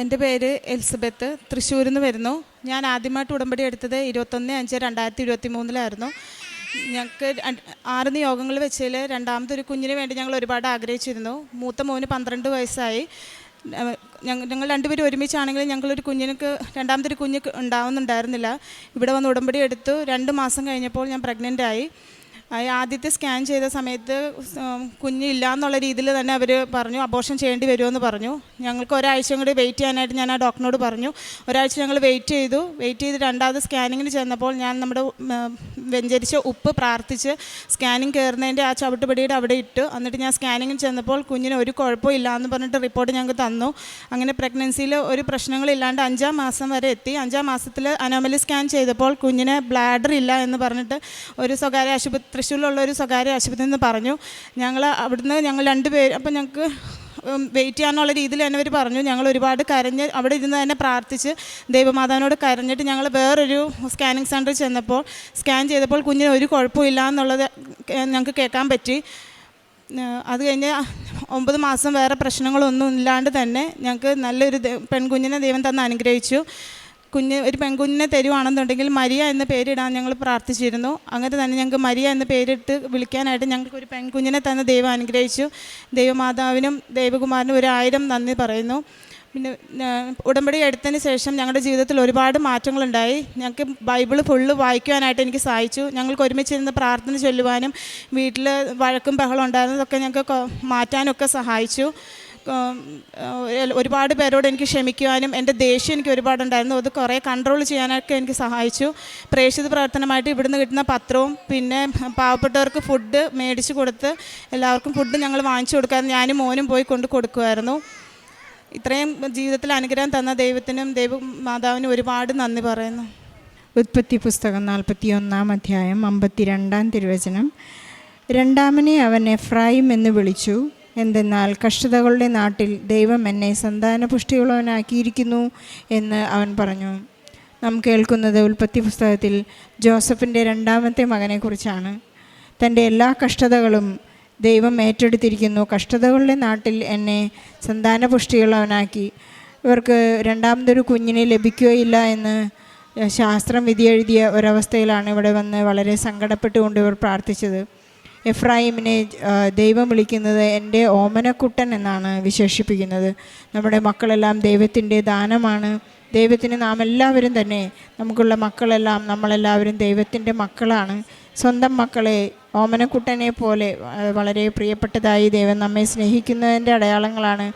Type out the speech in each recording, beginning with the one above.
എന്റെ പേര് എലിസബത്ത്. തൃശ്ശൂരിൽ നിന്ന് വരുന്നു. ഞാൻ ആദ്യമായിട്ട് ഉടമ്പടി എടുത്തത് ഇരുപത്തൊന്ന് അഞ്ച് രണ്ടായിരത്തി ഇരുപത്തി മൂന്നിലായിരുന്നു ഞങ്ങൾക്ക് രണ്ട് യോഗങ്ങൾ വെച്ചതിൽ രണ്ടാമതൊരു കുഞ്ഞിന് വേണ്ടി ഞങ്ങൾ ഒരുപാട് ആഗ്രഹിച്ചിരുന്നു. മൂത്ത മോന് പന്ത്രണ്ട് വയസ്സായി. ഞങ്ങൾ രണ്ടുപേരും ഒരുമിച്ചാണെങ്കിലും ഞങ്ങളൊരു കുഞ്ഞിനക്ക് രണ്ടാമതൊരു കുഞ്ഞ് ഉണ്ടാവുന്നുണ്ടായിരുന്നില്ല. ഇവിടെ വന്ന് ഉടമ്പടി എടുത്തു. രണ്ട് മാസം കഴിഞ്ഞപ്പോൾ ഞാൻ പ്രഗ്നന്റ് ആയി. ആദ്യത്തെ സ്കാൻ ചെയ്ത സമയത്ത് കുഞ്ഞില്ല എന്നുള്ള രീതിയിൽ തന്നെ അവർ പറഞ്ഞു അബോർഷൻ ചെയ്യേണ്ടി വരുമെന്ന് പറഞ്ഞു. ഞങ്ങൾക്ക് ഒരാഴ്ച കൂടി വെയിറ്റ് ചെയ്യാനായിട്ട് ഞാൻ ആ ഡോക്ടറിനോട് പറഞ്ഞു. ഒരാഴ്ച ഞങ്ങൾ വെയിറ്റ് ചെയ്തു. വെയിറ്റ് ചെയ്ത് രണ്ടാമത് സ്കാനിങ്ങിന് ചെന്നപ്പോൾ ഞാൻ നമ്മുടെ വെഞ്ചരിച്ച ഉപ്പ് പ്രാർത്ഥിച്ച് സ്കാനിങ് കയറുന്നതിന്റെ ആ ചവിട്ടുപടിയുടെ അവിടെ ഇട്ടു. എന്നിട്ട് ഞാൻ സ്കാനിങ്ങിന് ചെന്നപ്പോൾ കുഞ്ഞിന് ഒരു കുഴപ്പമില്ല എന്ന് പറഞ്ഞിട്ട് റിപ്പോർട്ട് ഞങ്ങൾക്ക് തന്നു. അങ്ങനെ പ്രഗ്നൻസിയിൽ ഒരു പ്രശ്നങ്ങളില്ലാണ്ട് അഞ്ചാം മാസം വരെ എത്തി. അഞ്ചാം മാസത്തിൽ അനോമലി സ്കാൻ ചെയ്തപ്പോൾ കുഞ്ഞിന് ബ്ലാഡർ ഇല്ല എന്ന് പറഞ്ഞിട്ട് ഒരു സ്വകാര്യ ആശുപത്രി തൃശ്ശൂരിലുള്ള ഒരു സ്വകാര്യ ആശുപത്രിയിൽ നിന്ന് പറഞ്ഞു ഞങ്ങൾ അവിടുന്ന് ഞങ്ങൾ രണ്ട് പേര് അപ്പം ഞങ്ങൾക്ക് വെയിറ്റ് ചെയ്യാനുള്ള രീതിയിൽ തന്നെ അവർ പറഞ്ഞു. ഞങ്ങൾ ഒരുപാട് കരഞ്ഞ് അവിടെ ഇരുന്ന് തന്നെ പ്രാർത്ഥിച്ച് ദൈവമാതാവിനോട് കരഞ്ഞിട്ട് ഞങ്ങൾ വേറൊരു സ്കാനിങ് സെന്ററിൽ ചെന്നപ്പോൾ സ്കാൻ ചെയ്തപ്പോൾ കുഞ്ഞിന് ഒരു കുഴപ്പമില്ല എന്നുള്ളത് ഞങ്ങൾക്ക് കേൾക്കാൻ പറ്റി. അത് കഴിഞ്ഞ് ഒമ്പത് മാസം വേറെ പ്രശ്നങ്ങളൊന്നും ഇല്ലാണ്ട് തന്നെ ഞങ്ങൾക്ക് നല്ലൊരു പെൺകുഞ്ഞിനെ ദൈവം തന്ന് അനുഗ്രഹിച്ചു. കുഞ്ഞ് ഒരു പെൺകുഞ്ഞിനെ തരുവാണെന്നുണ്ടെങ്കിൽ മരിയ എന്ന പേരിടാൻ ഞങ്ങൾ പ്രാർത്ഥിച്ചിരുന്നു. അങ്ങനെ തന്നെ ഞങ്ങൾക്ക് മരിയ എന്ന പേരിട്ട് വിളിക്കാനായിട്ട് ഞങ്ങൾക്ക് ഒരു പെൺകുഞ്ഞിനെ തന്നെ ദൈവം അനുഗ്രഹിച്ചു. ദൈവമാതാവിനും ദൈവകുമാരനും ഒരു ആയിരം നന്ദി പറയുന്നു. പിന്നെ ഉടമ്പടി എടുത്തതിന് ശേഷം ഞങ്ങളുടെ ജീവിതത്തിൽ ഒരുപാട് മാറ്റങ്ങളുണ്ടായി. ഞങ്ങൾക്ക് ബൈബിൾ ഫുള്ള് വായിക്കുവാനായിട്ട് എനിക്ക് സഹായിച്ചു ഞങ്ങൾക്ക് ഒരുമിച്ചിരുന്ന് പ്രാർത്ഥന ചൊല്ലുവാനും വീട്ടിൽ വഴക്കും ബഹളം ഉണ്ടായിരുന്നതൊക്കെ ഞങ്ങൾക്ക് മാറ്റാനൊക്കെ സഹായിച്ചു. ഒരുപാട് പേരോട് എനിക്ക് ക്ഷമിക്കുവാനും എന്റെ ദേഷ്യം എനിക്ക് ഒരുപാടുണ്ടായിരുന്നു. അത് കുറേ കൺട്രോൾ ചെയ്യാനൊക്കെ എനിക്ക് സഹായിച്ചു. പ്രേക്ഷിത പ്രവർത്തനമായിട്ട് ഇവിടുന്ന് കിട്ടുന്ന പത്രവും പിന്നെ പാവപ്പെട്ടവർക്ക് ഫുഡ് മേടിച്ച് കൊടുത്ത് എല്ലാവർക്കും ഫുഡ് ഞങ്ങൾ വാങ്ങിച്ചു കൊടുക്കാറുണ്ട് ഞാനും മോനും പോയി കൊണ്ട് കൊടുക്കുമായിരുന്നു ഇത്രയും ജീവിതത്തിൽ അനുഗ്രഹം തന്ന ദൈവത്തിനും ദൈവ മാതാവിനും ഒരുപാട് നന്ദി പറയുന്നു. ഉത്പത്തി പുസ്തകം നാൽപ്പത്തി ഒന്നാം അധ്യായം അമ്പത്തിരണ്ടാം തിരുവചനം. രണ്ടാമനെ അവൻ എഫ്രായിം എന്ന് വിളിച്ചു. എന്തെന്നാൽ കഷ്ടതകളുടെ നാട്ടിൽ ദൈവം എന്നെ സന്താനപുഷ്ടിയുള്ളവനാക്കിയിരിക്കുന്നു എന്ന് അവൻ പറഞ്ഞു. നാം കേൾക്കുന്നത് ഉൽപ്പത്തി പുസ്തകത്തിൽ ജോസഫിന്റെ രണ്ടാമത്തെ മകനെക്കുറിച്ചാണ്. തന്റെ എല്ലാ കഷ്ടതകളും ദൈവം ഏറ്റെടുത്തിരിക്കുന്നു. കഷ്ടതകളുടെ നാട്ടിൽ എന്നെ സന്താനപുഷ്ടിയുള്ളവനാക്കി. ഇവർക്ക് രണ്ടാമതൊരു കുഞ്ഞിനെ ലഭിക്കുകയില്ല എന്ന് ശാസ്ത്രം വിധിയെഴുതിയ ഒരവസ്ഥയിലാണ് ഇവിടെ വന്ന് വളരെ സങ്കടപ്പെട്ടുകൊണ്ട് ഇവർ പ്രാർത്ഥിച്ചത്. എഫ്രായിമിനെ ദൈവം വിളിക്കുന്നത് എന്റെ ഓമനക്കുട്ടൻ എന്നാണ് വിശേഷിപ്പിക്കുന്നത്. നമ്മുടെ മക്കളെല്ലാം ദൈവത്തിന്റെ ദാനമാണ്. ദൈവത്തിന് നാം എല്ലാവരും തന്നെ നമുക്കുള്ള മക്കളെല്ലാം നമ്മളെല്ലാവരും ദൈവത്തിന്റെ മക്കളാണ്. സ്വന്തം മക്കളെ ഓമനക്കുട്ടനെ പോലെ വളരെ പ്രിയപ്പെട്ടതായി ദൈവം നമ്മെ സ്നേഹിക്കുന്നതിന്റെ അടയാളങ്ങളാണ്.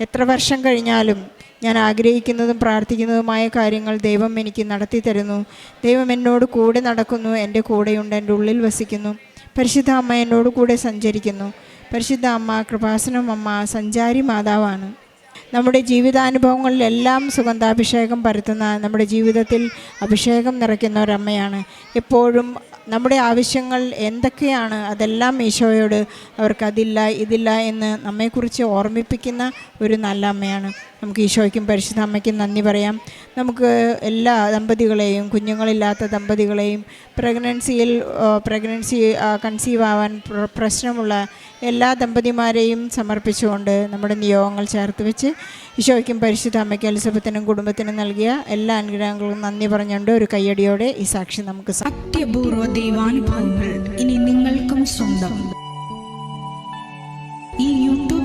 എത്ര വർഷം കഴിഞ്ഞാലും ഞാൻ ആഗ്രഹിക്കുന്നതും പ്രാർത്ഥിക്കുന്നതുമായ കാര്യങ്ങൾ ദൈവം എനിക്ക് നടത്തി തരുന്നു ദൈവം എന്നോട് കൂടെ നടക്കുന്നു എന്റെ കൂടെയുണ്ട് എന്റെ ഉള്ളിൽ വസിക്കുന്നു. പരിശുദ്ധ അമ്മ എന്നോട് കൂടെ സഞ്ചരിക്കുന്നു. പരിശുദ്ധ അമ്മ കൃപാസനം അമ്മ സഞ്ചാരി മാതാവാണ്. നമ്മുടെ ജീവിതാനുഭവങ്ങളിലെല്ലാം സുഗന്ധാഭിഷേകം പരത്തുന്ന നമ്മുടെ ജീവിതത്തിൽ അഭിഷേകം നിറയ്ക്കുന്ന ഒരമ്മയാണ്. എപ്പോഴും നമ്മുടെ ആവശ്യങ്ങൾ എന്തൊക്കെയാണ് അതെല്ലാം ഈശോയോട് അവർക്കതില്ല ഇതില്ല എന്ന് നമ്മെക്കുറിച്ച് ഓർമ്മിപ്പിക്കുന്ന ഒരു നല്ല അമ്മയാണ്. നമുക്ക് ഈശോയ്ക്കും പരിശുദ്ധ അമ്മയ്ക്കും നന്ദി പറയാം. നമുക്ക് എല്ലാ ദമ്പതികളെയും കുഞ്ഞുങ്ങളില്ലാത്ത ദമ്പതികളെയും പ്രഗ്നൻസിയിൽ പ്രഗ്നൻസി കൺസീവ് ആവാൻ പ്രശ്നമുള്ള എല്ലാ ദമ്പതിമാരെയും സമർപ്പിച്ചുകൊണ്ട് നമ്മുടെ നിയോഗങ്ങൾ ചേർത്ത് വെച്ച് ഈശോയ്ക്കും പരിശുദ്ധ അമ്മയ്ക്കും എലിസബത്തിനും കുടുംബത്തിനും നൽകിയ എല്ലാ അനുഗ്രഹങ്ങളും നന്ദി പറഞ്ഞുകൊണ്ട് ഒരു കയ്യടിയോടെ ഈ സാക്ഷി നമുക്ക് സത്യപൂർവ ദൈവാനുഭവങ്ങൾ ഇനി നിങ്ങൾക്കും സ്വന്തം.